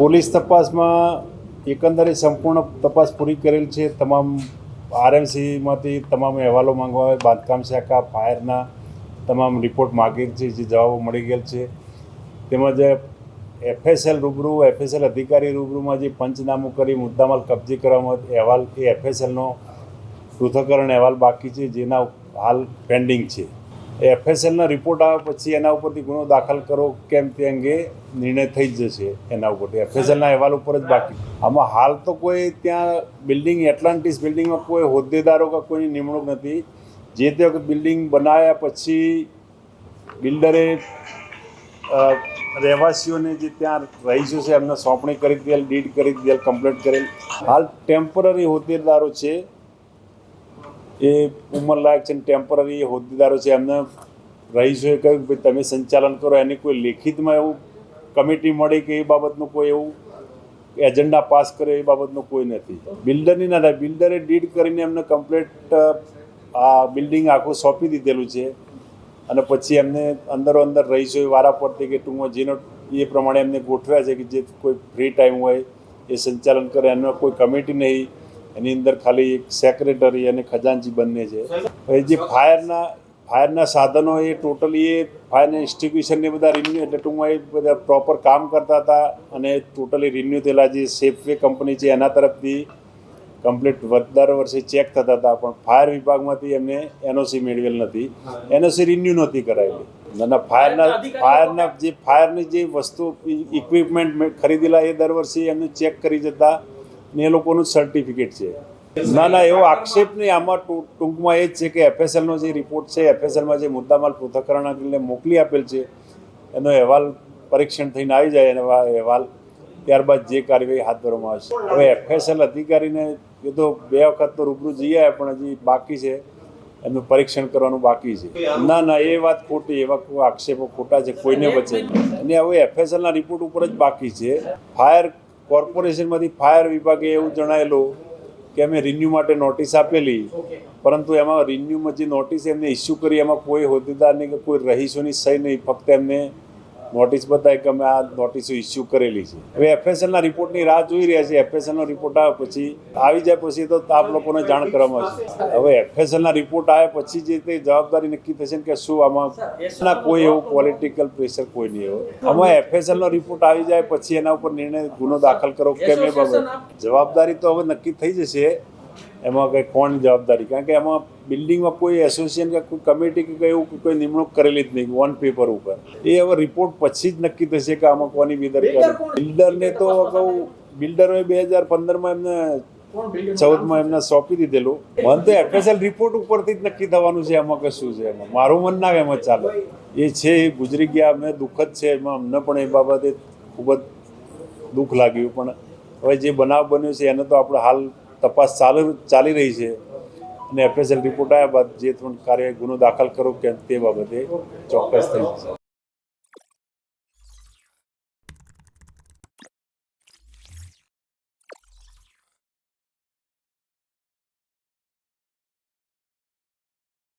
Police તપાસમાં એકંદરે સંપૂર્ણ તપાસ પૂરી કરેલ છે. તમામ આરએમસીમાંથી તમામ અહેવાલો માંગવા આવે બાંધકામ શાખા, ફાયરના તમામ રિપોર્ટ માગેલ છે, જે જવાબો મળી ગયેલ છે. તેમજ એફએસએલ રૂબરૂ, એફએસએલ અધિકારી રૂબરૂમાં જે પંચનામું કરી મુદ્દામાલ કબજે કરવામાં અહેવાલ એ એફએસએલનો પૃથ્થકરણ અહેવાલ બાકી છે, જેના હાલ પેન્ડિંગ છે. એફએસએલનો રિપોર્ટ આવે પછી એના ઉપરથી ગુનો દાખલ કરો કેમ તે અંગે નિર્ણય થઈ જ જશે એના ઉપરથી. એફએસએલના અહેવાલ ઉપર જ બાકી. આમાં હાલ તો કોઈ ત્યાં બિલ્ડિંગ, એટલાન્ટિસ બિલ્ડિંગમાં કોઈ હોદ્દેદારો કે કોઈની નિમણૂક નથી. જે તે વખત બિલ્ડિંગ બનાવ્યા પછી બિલ્ડરે રહેવાસીઓને જે ત્યાં રહીશો છે એમને સોંપણી કરી દીધેલ, ડીડ કરી દીધેલ, કમ્પ્લેટ કરેલ. હાલ ટેમ્પરરી હોદ્દેદારો છે. એ ઉંમરલાયક છે ટેમ્પરરી હોદ્દેદારો છે, એમને રહીશોએ કહ્યું કે તમે સંચાલન કરો, એની કોઈ લેખિતમાં એવું કમિટી મળી કે એ બાબતનું કોઈ એવું એજન્ડા પાસ કરે એ બાબતનું કોઈ નથી. બિલ્ડરની ના થાય. બિલ્ડરે ડીડ કરીને એમને કમ્પ્લીટ આ બિલ્ડિંગ આખું સોંપી દીધેલું છે. અને પછી એમને અંદરો અંદર રહીશોએ વારા પડતી કે ટૂંકમાં જેનો એ પ્રમાણે એમને ગોઠવ્યા છે કે જે કોઈ ફ્રી ટાઈમ હોય એ સંચાલન કરે એનો કોઈ કમિટી નહીં. એની અંદર ખાલી એક સેક્રેટરી અને ખજાનચી બંને છે. જે ફાયરના ફાયરના સાધનો એ ટોટલી એ ફાયરના ઇન્સ્ટિટ્યુશનને બધા રિન્યુ એટલે ટૂંકમાં એ બધા પ્રોપર કામ કરતા હતા અને ટોટલી રિન્યુ થયેલા જે સેફવે કંપની છે એના તરફથી કમ્પ્લીટ દર વર્ષે ચેક થતા હતા, પણ ફાયર વિભાગમાંથી એમને એનઓસી મેળવેલ નથી. એનઓસી રિન્યુ નહોતી કરાયેલી. નાના ફાયરના ફાયરના જે, ફાયરની જે વસ્તુ ઇક્વિપમેન્ટ ખરીદેલા એ દર વર્ષે એમને ચેક કરી જતા ને એ લોકોનું સર્ટિફિકેટ છે. ના ના, એવો આક્ષેપ નહીં. આમાં ટૂંકમાં એ જ છે કે એફએસએલનો જે રિપોર્ટ છે એફએસએલમાં જે મુદ્દામાલ પૃથ્થકરણ કરીને મોકલી આપેલ છે, એનો અહેવાલ પરીક્ષણ થઈને આવી જાય આ અહેવાલ. ત્યારબાદ જે કાર્યવાહી હાથ ધરવામાં આવશે. હવે એફએસએલ અધિકારીને એ તો બે વખત તો રૂબરૂ જઈ આવ્યા, પણ હજી બાકી છે. એનું પરીક્ષણ કરવાનું બાકી છે. ના ના, એ વાત ખોટી, એવા આક્ષેપો ખોટા છે, કોઈને બચે અને હવે એફએસએલના રિપોર્ટ ઉપર જ બાકી છે. ફાયર કોર્પોરેશનમાંથી ફાયર વિભાગે એવું જણાયેલું કે અમે રિન્યુ માટે નોટિસ આપેલી, પરંતુ એમાં રિન્યુમાં જે નોટિસ એમને ઇસ્યુ કરી, એમાં કોઈ હોદ્દેદારની કે કોઈ રહીશોની સહી નહીં, ફક્ત એમને નોટિસ બતાવી કે અમે આ નોટિસો ઇસ્યુ કરેલી છે. હવે એફએસએલના રિપોર્ટની રાહ જોઈ રહ્યા છે. એફએસએલનો રિપોર્ટ આવે પછી આવી જાય પછી તો આપ લોકોને જાણ કરવામાં આવશે. હવે એફએસએલના રિપોર્ટ આવે પછી જે તે જવાબદારી નક્કી થશે કે શું આમાં કોઈ એવું પોલિટિકલ પ્રેશર કોઈ નહીં એવું આમાં એફએસએલનો રિપોર્ટ આવી જાય પછી એના ઉપર નિર્ણય ગુનો દાખલ કરો કેમ એ બાબત. જવાબદારી તો હવે નક્કી થઈ જશે. એમાં કંઈ કોણ જવાબદારી? કારણ કે એમાં બિલ્ડિંગમાં કોઈ એસોસિએશન કે કોઈ કમિટી કે એવું કોઈ નિમણૂક કરેલી જ નહીં ઓન પેપર ઉપર. એ હવે રિપોર્ટ પછી જ નક્કી થશે કે આમાં કોની બેદરકારી. બિલ્ડરને તો કહું બિલ્ડરોએ બે હજાર પંદરમાં એમને ચૌદમાં એમને સોંપી દીધેલું. મને તો એફએસએલ રિપોર્ટ ઉપરથી જ નક્કી થવાનું છે એમાં કે શું છે એમાં. મારું મન ના એમાં ચાલે. એ છે એ ગુજરી ગયા અમે દુઃખદ છે એમાં. અમને પણ એ બાબતે ખૂબ જ દુઃખ લાગ્યું. પણ હવે જે બનાવ બન્યો છે એને તો આપણે હાલ તપાસ ચાલુ ચાલી રહી છે અને એફએસએલ રિપોર્ટ આવ્યા બાદ જે ત્રણ કાર્ય ગુનો દાખલ કરો કે તે બાબતે ચોક્કસ થઈ જશે.